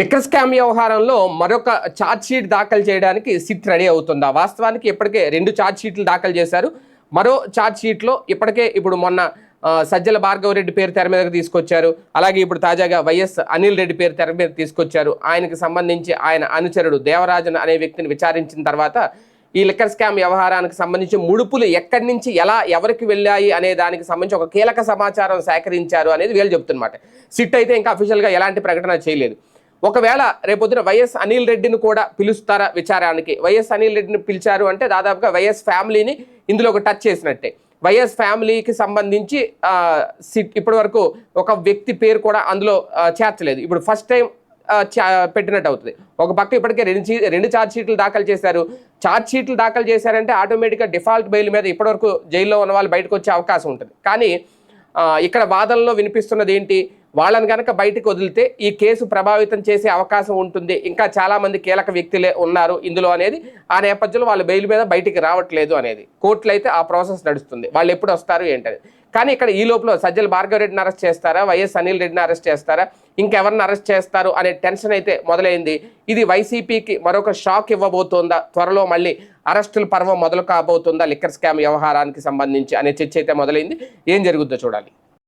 Liquor scam వ్యవహారంలో మరొక charge sheet దాఖలు చేయడానికి సిట్ రెడీ అవుతుందా. వాస్తవానికి ఇప్పటికే రెండు ఛార్జ్ షీట్లు దాఖలు చేశారు. మరో ఛార్జ్ షీట్లో ఇప్పటికే ఇప్పుడు మొన్న సజ్జల భార్గవ రెడ్డి పేరు తెర మీదకి తీసుకొచ్చారు. అలాగే ఇప్పుడు తాజాగా వైఎస్ అనిల్ రెడ్డి పేరు తెర మీద తీసుకొచ్చారు. ఆయనకు సంబంధించి ఆయన అనుచరుడు దేవరాజన్ అనే వ్యక్తిని విచారించిన తర్వాత ఈ లిక్కర్ స్కామ్ వ్యవహారానికి సంబంధించి ముడుపులు ఎక్కడి నుంచి ఎలా ఎవరికి వెళ్ళాయి అనే దానికి సంబంధించి ఒక కీలక సమాచారం సేకరించారు అనేది వీళ్ళు చెప్తున్నమాట. సిట్ అయితే ఇంకా అఫీషియల్గా ఎలాంటి ప్రకటన చేయలేదు. ఒకవేళ రేపొద్దున వైఎస్ అనిల్ రెడ్డిని కూడా పిలుస్తారా విచారానికి? వైఎస్ అనిల్ రెడ్డిని పిలిచారు అంటే దాదాపుగా వైఎస్ ఫ్యామిలీని ఇందులో ఒక టచ్ చేసినట్టే. వైఎస్ ఫ్యామిలీకి సంబంధించి సిట్ ఇప్పటి వరకు ఒక వ్యక్తి పేరు కూడా అందులో చేర్చలేదు. ఇప్పుడు ఫస్ట్ టైం చా- పెట్టినట్టు అవుతుంది. ఒక పక్క ఇప్పటికే రెండు చీ- రెండు ఛార్జ్ షీట్లు దాఖలు చేశారు. ఛార్జ్ షీట్లు దాఖలు చేశారంటే ఆటోమేటిక్గా డిఫాల్ట్ బెయిల్ మీద ఇప్పటివరకు జైల్లో ఉన్న వాళ్ళు బయటకు వచ్చే అవకాశం ఉంటుంది. కానీ ఇక్కడ వాదనలో వినిపిస్తున్నది ఏంటి వాళ్ళని కనుక బయటకు వదిలితే ఈ కేసు ప్రభావితం చేసే అవకాశం ఉంటుంది. ఇంకా చాలామంది కీలక వ్యక్తులే ఉన్నారు. ఇందులో అనేది ఆ నేపథ్యంలో వాళ్ళు బెయిల్ మీద బయటికి రావట్లేదు అనేది. కోర్టులో అయితే ఆ ప్రాసెస్ నడుస్తుంది. వాళ్ళు ఎప్పుడు వస్తారు ఏంటని కానీ ఇక్కడ ఈ లోపల సజ్జల భార్గవ రెడ్డిని అరెస్ట్ చేస్తారా? వైఎస్ అనిల్ రెడ్డిని అరెస్ట్ చేస్తారా? ఇంకెవరిని అరెస్ట్ చేస్తారు? అనే టెన్షన్ అయితే మొదలైంది. ఇది వైసీపీకి మరొక షాక్ ఇవ్వబోతోందా? త్వరలో మళ్ళీ అరెస్టుల పర్వం మొదలు కాబోతుందా? లిక్కర్ స్కామ్ వ్యవహారానికి సంబంధించి అనే చర్చ అయితే మొదలైంది. ఏం జరుగుద్దో చూడాలి.